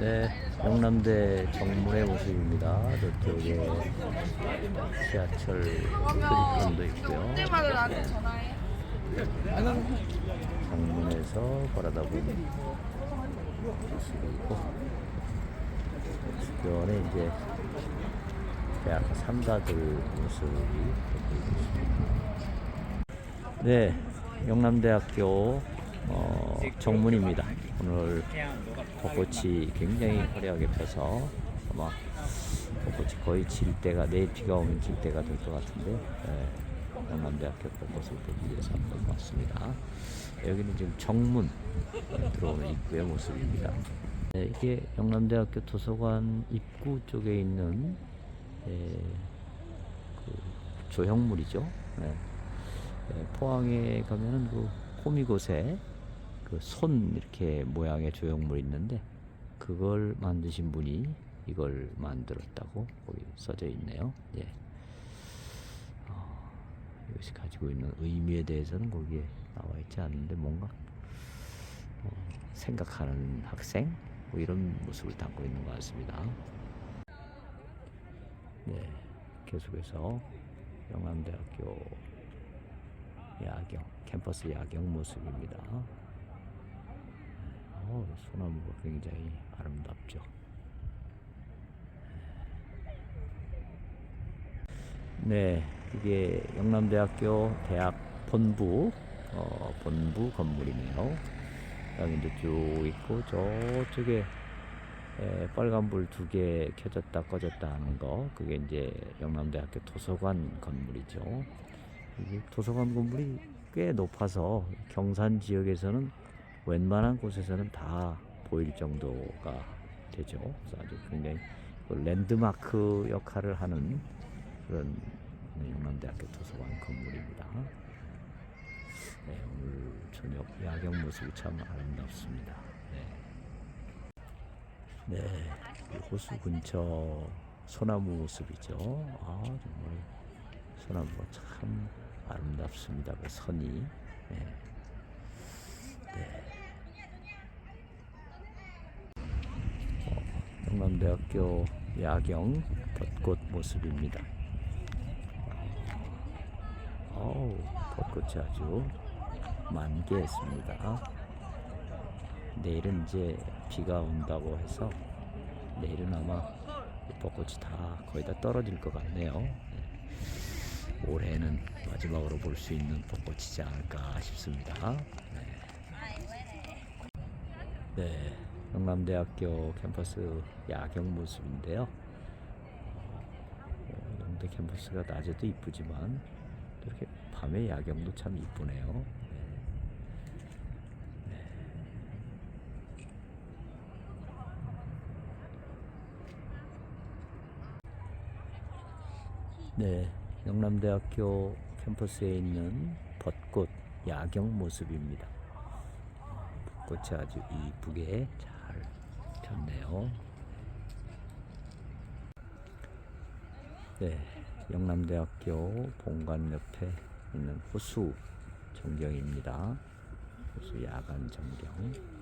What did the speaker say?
네, 영남대 정문의 모습입니다. 저쪽에 지하철 표지판도 있고요. 정문에서 바라다보는 모습이고 주변에 이제 대학 삼가들 모습이 보이고 있습니다. 네, 영남대학교 어, 정문입니다. 오늘 벚꽃이 굉장히 화려하게 펴서 아마 벚꽃이 거의 질 때가 내일 비가 오면 질 때가 될 것 같은데 예, 영남대학교 벚꽃을 보기 위해서 한번 왔습니다. 여기는 지금 정문 어, 들어오는 입구의 모습입니다. 네, 이게 영남대학교 도서관 입구 쪽에 있는 예, 그 조형물이죠. 네. 예, 포항에 가면은 그 호미곶에 그 손 이렇게 모양의 조형물이 있는데 그걸 만드신 분이 이걸 만들었다고 거기 써져 있네요. 예. 어, 이것이 가지고 있는 의미에 대해서는 거기에 나와 있지 않는데 뭔가 어, 생각하는 학생 뭐 이런 모습을 담고 있는 것 같습니다. 네, 계속해서 영암대학교 야경 캠퍼스 야경 모습입니다. 어, 소나무가 굉장히 아름답죠. 네, 이게 영남대학교 대학 본부 어, 본부 건물이네요. 여기 이제 쭉 있고 저쪽에 에, 빨간불 두 개 켜졌다 꺼졌다 하는 거 그게 이제 영남대학교 도서관 건물이죠. 이게 도서관 건물이 꽤 높아서 경산 지역에서는 웬만한 곳에서는 다 보일 정도가 되죠. 그래서 아주 굉장히 그 랜드마크 역할을 하는 그런 영남대학교 도서관 건물입니다. 네, 오늘 저녁 야경 모습이 참 아름답습니다. 네, 네, 이 호수 근처 소나무 모습이죠. 아 정말 소나무가 참 아름답습니다. 그 선이. 네. 네. 어, 영남대학교 야경 벚꽃 모습입니다. 어우, 벚꽃이 아주 만개했습니다. 내일은 이제 비가 온다고 해서 내일은 아마 이 벚꽃이 다 거의 다 떨어질 것 같네요. 네. 올해는 마지막으로 볼 수 있는 벚꽃이지 않을까 싶습니다. 네. 네, 영남대학교 캠퍼스 야경 모습인데요. 어, 영대 캠퍼스가 낮에도 이쁘지만 또 이렇게 밤의 야경도 참 이쁘네요. 네, 영남대학교 캠퍼스에 있는 벚꽃 야경 모습입니다. 벚꽃이 아주 이쁘게 잘 폈네요. 네, 영남대학교 본관 옆에 있는 호수 전경입니다. 호수 야간 전경.